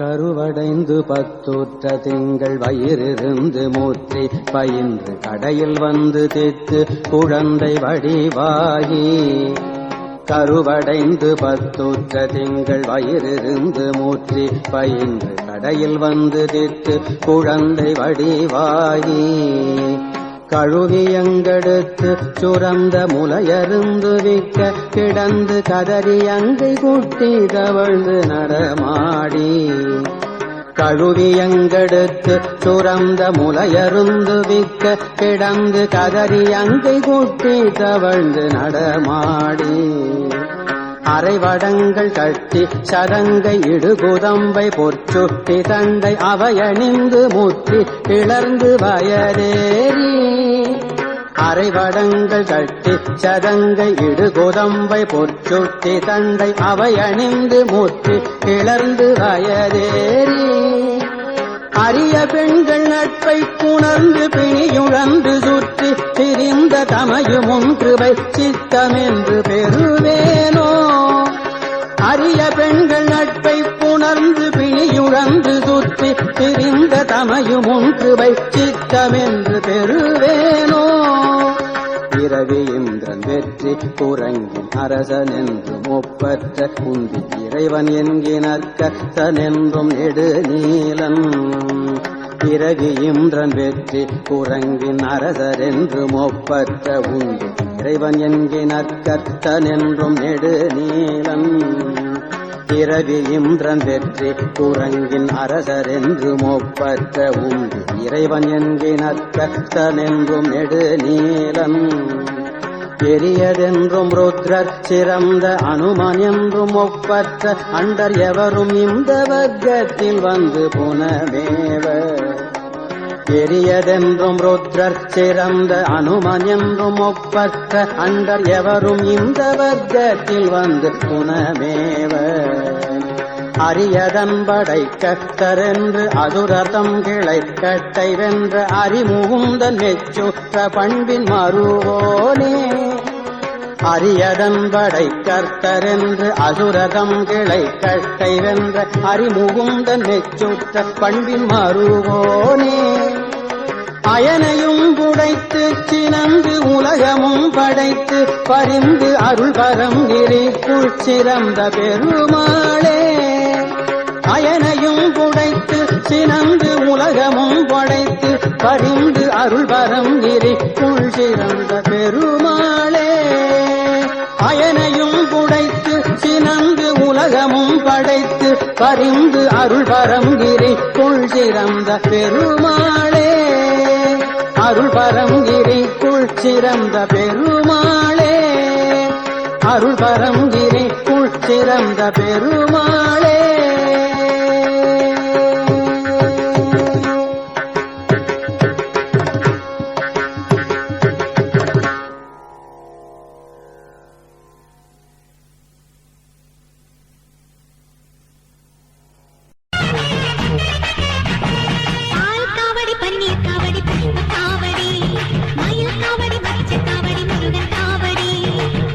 கருவடைந்து பத்தூற்ற திங்கள் வயிறிருந்து மூற்றி பயின்று கடையில் வந்து தித்து குழந்தை வடிவாகி. கருவடைந்து பத்தூற்ற திங்கள் வயிறிருந்து மூற்றி பயின்று கடையில் வந்து தித்து குழந்தை வடிவாகி. கழுவியங்கெடுத்து சுரந்த முலையருந்து விக்க கிடந்து கதறி அங்கை குட்டி தவழ்ந்து நடமாடி. கழுவியங்கெடுத்து சுரந்த முலையருந்து விக்க கிடந்து கதறி அங்கை குட்டி தவழ்ந்து நடமாடி. அரைவடங்கள் கட்டி சதங்கை இடுகுதம்பை பொற்சுட்டி தந்தை அவையணிந்து முற்றி கிளர்ந்து வயதேறி அரைவடங்கள் கட்டி சதங்கை இடுகுதம்பை பொற்சுட்டி தந்தை அவையணிந்து முற்றி கிளர்ந்து வயதேறி அரிய பெண்கள் நட்பை புணர்ந்து பிணியுழந்து சுற்றி திரிந்த தமையும் ஒன்றுவை சித்தமென்று பெறுவேன். அரிய பெண்கள் நட்பை புணர்ந்து பிணியுழந்து சுற்றி திரிந்த தமையும் ஒன்று வைச்சித்தமென்று பெறுவேனோ? பிறவி இந்திரன் வெற்றி குரங்கின் அரசன் என்றும் ஒப்பற்ற குந்தி இறைவன் என்கினற்கத்தனென்றும் நெடு நீலன் பிறவி இந்திரன் வெற்றி குரங்கின் அரசர் என்றும் ஒப்பற்ற உண்டு இறைவன் என்கினற்கத்தனென்றும் நெடு நீலன் பிறவி இந்திரன் வெற்றி குரங்கின் அரசர் என்றும் ஒப்பற்ற உண்டு. இறைவன் என்கினற்கத்தனென்றும் நெடு பெரியதென்றும் ருத்ரர் சிறந்த அனுமன் என்றும் ஒப்பற்ற அண்டர் எவரும் இந்த வர்க்கத்தில் வந்து புனமேவர். பெரியதென்றும் ருத்ரர் சிறந்த அனுமன் என்றும் ஒப்பற்ற அண்டர் எவரும் இந்த வர்க்கத்தில் வந்து புனமேவ அரியதன் படை கத்தரென்று அதுரதம் கிளை கட்டை வென்ற அறிமுகுந்தன் மெச்சுற்ற பண்பின் மறுவோனே அரியதன் படை கர்த்தரென்று அசுரதம் கிளை கட்டை வென்ற அறிமுகுந்தன் மெச்சுற்ற பண்பின் மறுவோனே அயனையும் புடைத்து சினந்து உலகமும் படைத்து பரிந்து அருள் பரம் கிரிக்குள் சிறந்த பெருமாளே. அயனையும் புடைத்து சினந்து உலகமும் படைத்து பரிந்து அருள் பரம் கிரிக்குள் சிறந்த பெருமாள் உலகமும் படைத்து பரிந்து அருள் பரம் குள் சிறந்த பெருமாளே. அருள் பரங்கிரிக்குள் சிறந்த பெருமாளே. அருள் பரங்கிரிக்குள் சிறந்த பெருமாளே.